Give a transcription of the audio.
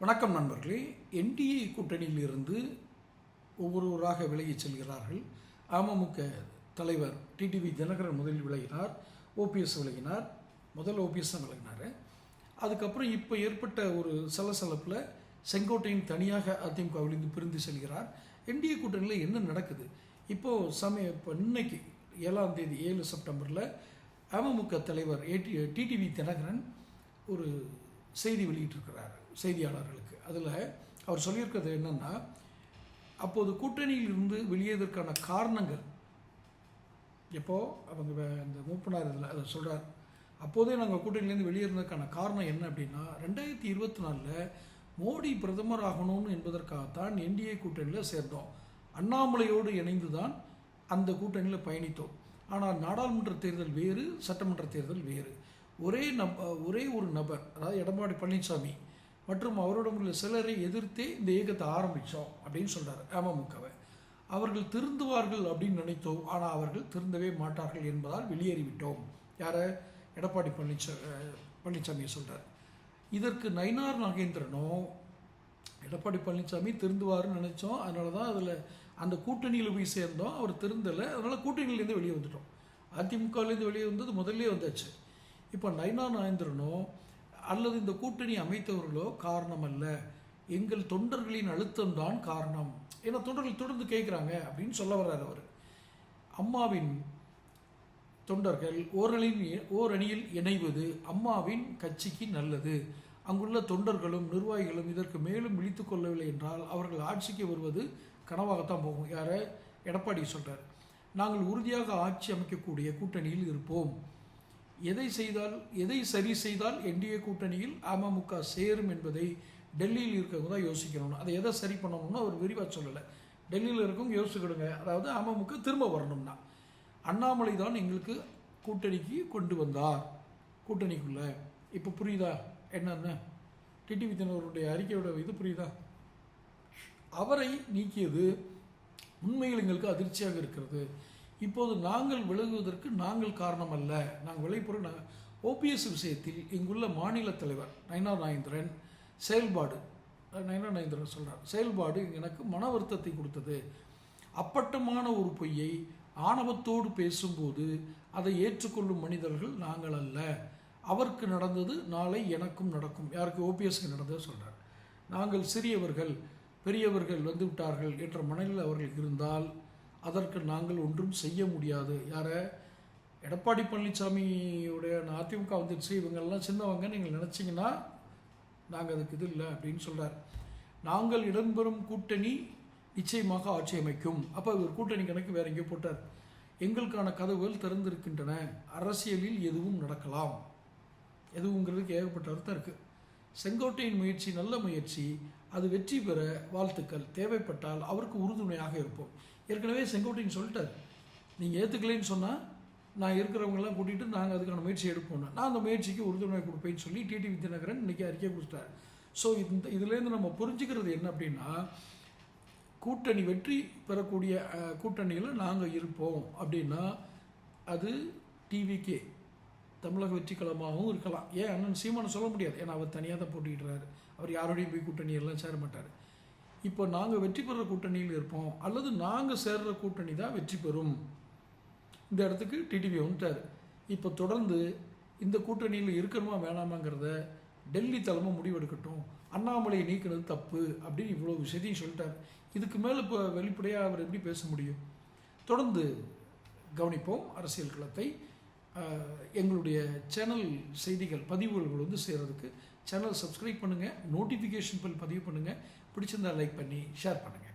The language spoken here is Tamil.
வணக்கம் நண்பர்களே. என்டிஏ கூட்டணியில் இருந்து ஒவ்வொருவராக விலகிச் செல்கிறார்கள். அமமுக தலைவர் டிடிவி தினகரன் முதலில் விலகினார் ஓபிஎஸ் விலகினார் முதல் ஓபிஎஸ் தான் விலகினார். அதுக்கப்புறம் இப்போ ஏற்பட்ட ஒரு சலசலப்பில் செங்கோட்டையின் தனியாக அதிமுகவிலிருந்து பிரிந்து செல்கிறார். என்டிஏ கூட்டணியில் என்ன நடக்குது? இப்போது சமய இப்போ இன்னைக்கு ஏழாம் தேதி ஏழு செப்டம்பரில் அமமுக தலைவர் ஏடி டிடிவி தினகரன் ஒரு செய்தி வெளியிட்டிருக்கிறார் செய்தியாளர்களுக்கு. அதில் அவர் சொல்லியிருக்கிறது என்னென்னா அப்போது கூட்டணியில் இருந்து வெளியேறதற்கான காரணங்கள். எப்போ? அவங்க வே- இந்த மூப்பனார் இதில் அதை சொல்கிறார் அப்போதே நாங்கள் கூட்டணியிலேருந்து வெளியேறதுக்கான காரணம் என்ன அப்படின்னா ரெண்டாயிரத்தி இருபத்தி நாலில் மோடி பிரதமர் ஆகணும்னு என்பதற்காகத்தான் என்டிஏ கூட்டணியில் சேர்ந்தோம். அண்ணாமலையோடு இணைந்து தான் அந்த கூட்டணியில் பயணித்தோம். ஆனால் நாடாளுமன்ற தேர்தல் வேறு சட்டமன்ற தேர்தல் வேறு. ஒரே நம் ஒரே ஒரு நபர் அதாவது எடப்பாடி பழனிசாமி மற்றும் அவரிடம் உள்ள சிலரை எதிர்த்தே இந்த இயக்கத்தை ஆரம்பித்தோம் அப்படின்னு சொல்கிறார் அமமுகவை. அவர்கள் திருந்துவார்கள் அப்படின்னு நினைத்தோம் ஆனால் அவர்கள் திருந்தவே மாட்டார்கள் என்பதால் வெளியேறிவிட்டோம். யாரை? எடப்பாடி பழனிச்சா பழனிசாமியை சொல்கிறார் இதற்கு நயினார் நாகேந்திரனும் எடப்பாடி பழனிசாமி திருந்துவார்னு நினச்சோம் அதனால தான் அதில் அந்த கூட்டணியில் போய் சேர்ந்தோம் அவர் திருந்தலை அதனால் கூட்டணியிலேருந்து வெளியே வந்துட்டோம். அதிமுகலேருந்து வெளியே வந்தது முதல்லே வந்தாச்சு. இப்போ நயினா நாயந்திரனோ அல்லது இந்த கூட்டணி அமைத்தவர்களோ காரணம் அல்ல எங்கள் தொண்டர்களின் அழுத்தம்தான் காரணம். ஏன்னா தொண்டர்கள் தொடர்ந்து கேட்குறாங்க அப்படின்னு சொல்ல வர்றார் அவர். அம்மாவின் தொண்டர்கள் ஓரணியில் ஓரணியில் இணைவது அம்மாவின் கட்சிக்கு நல்லது. அங்குள்ள தொண்டர்களும் நிர்வாகிகளும் இதற்கு மேலும் விழித்து கொள்ளவில்லை என்றால் அவர்கள் ஆட்சிக்கு வருவது கனவாகத்தான் போகும். யார? எடப்பாடி சொல்கிறார் நாங்கள் உறுதியாக ஆட்சி அமைக்கக்கூடிய கூட்டணியில் இருப்போம். எதை செய்தால் எதை சரி செய்தால் என்டிஏ கூட்டணியில் அமமுக சேரும் என்பதை டெல்லியில் இருக்கவங்க தான் யோசிக்கணும். அதை எதை சரி பண்ணணும்னு அவர் விரிவாக சொல்லலை. டெல்லியில் இருக்கவங்க யோசிச்சுக்கிடுங்க அதாவது அமமுக திரும்ப வரணும்னா. அண்ணாமலை தான் எங்களுக்கு கூட்டணிக்கு கொண்டு வந்தார். கூட்டணிக்குள்ளே. இப்போ புரியுதா? என்னென்ன? டிடிவி தினவருடைய அறிக்கையோட இது புரியுதா? அவரை நீக்கியது உண்மையில் எங்களுக்கு அதிர்ச்சியாக இருக்கிறது. இப்போது நாங்கள் விலகுவதற்கு நாங்கள் காரணம் அல்ல நாங்கள் விளைபுற ஓபிஎஸ் விஷயத்தில் இங்குள்ள மாநில தலைவர் நயனா நாயந்திரன் செயல்பாடு நயனா நாயந்திரன் சொல்கிறார் செயல்பாடு எனக்கு மன வருத்தத்தை கொடுத்தது. அப்பட்டமான ஒரு பொய்யை ஆணவத்தோடு பேசும்போது அதை ஏற்றுக்கொள்ளும் மனிதர்கள் நாங்கள் அல்ல. அவருக்கு நடந்தது நாளை எனக்கும் நடக்கும். யாருக்கு? ஓபிஎஸ்க்கு நடந்தது சொல்கிறார் நாங்கள் சிறியவர்கள் பெரியவர்கள் வந்துவிட்டார்கள் என்ற மனநிலை அவர்கள் இருந்தால் அதற்கு நாங்கள் ஒன்றும் செய்ய முடியாது. யார? எடப்பாடி பழனிசாமியுடைய அதிமுக வந்துடுச்சு இவங்கெல்லாம் சின்னவங்க. நீங்கள் நினச்சிங்கன்னா நாங்கள் அதுக்கு இது இல்லை அப்படின்னு சொல்கிறார் நாங்கள் இடம்பெறும் கூட்டணி நிச்சயமாக ஆட்சி அமைக்கும். அப்போ இவர் கூட்டணி கணக்கு வேற எங்கேயோ போட்டார். எங்களுக்கான கதவுகள் திறந்திருக்கின்றன. அரசியலில் எதுவும் நடக்கலாம். எதுவுங்கிறதுக்கு ஏகப்பட்ட அர்த்தம் இருக்குது செங்கோட்டையின் முயற்சி நல்ல முயற்சி. அது வெற்றி பெற வாழ்த்துக்கள். தேவைப்பட்டால் அவருக்கு உறுதுணையாக இருப்போம். ஏற்கனவே செங்கோட்டையன் சொல்லிட்டார். நீங்கள் ஏற்றுக்கலைன்னு சொன்னால் நான் இருக்கிறவங்கெல்லாம் கூட்டிகிட்டு நாங்கள் அதுக்கான முயற்சி எடுப்போம்னா. நான் அந்த முயற்சிக்கு உறுதுணை கொடுப்பேன்னு சொல்லி டிடி வித்யாநகரன் இன்றைக்கி அறிக்கை கொடுத்தார் ஸோ இந்த இதுலேருந்து நம்ம புரிஞ்சுக்கிறது என்ன அப்படின்னா கூட்டணி வெற்றி பெறக்கூடிய கூட்டணியில் நாங்கள் இருப்போம் அப்படின்னா அது டிவிக்கே தமிழக வெற்றிக்களமாகவும் இருக்கலாம். ஏன் அண்ணன் சீமானை சொல்ல முடியாது. ஏன்னா அவர் தனியாக தான் போட்டிக்கிட்டுறாரு அவர் யாரோடையும் போய் கூட்டணி எல்லாம் சேர மாட்டார். இப்போ நாங்கள் வெற்றி பெறுற கூட்டணியில் இருப்போம். அல்லது நாங்கள் சேர்ற கூட்டணி தான் வெற்றி பெறும். இந்த இடத்துக்கு டிடிவி வந்துட்டார். இப்போ தொடர்ந்து இந்த கூட்டணியில் இருக்கணுமா வேணாமாங்கிறத டெல்லி தலைமை முடிவெடுக்கட்டும். அண்ணாமலையை நீக்கினது தப்பு அப்படின்னு இவ்வளோ விஷயத்தையும் சொல்லிட்டார். இதுக்கு மேலே இப்போ வெளிப்படையாக அவர் எப்படி பேச முடியும்? தொடர்ந்து கவனிப்போம் அரசியல் களத்தை. எங்களுடைய சேனல் செய்திகள் பதிவுகள் வந்து சேர்கிறதுக்கு சேனல் சப்ஸ்கிரைப் பண்ணுங்கள் நோட்டிஃபிகேஷன் பில் பதிவு பண்ணுங்கள் பிடிச்சிருந்தா லைக் பண்ணி ஷேர் பண்ணுங்கள்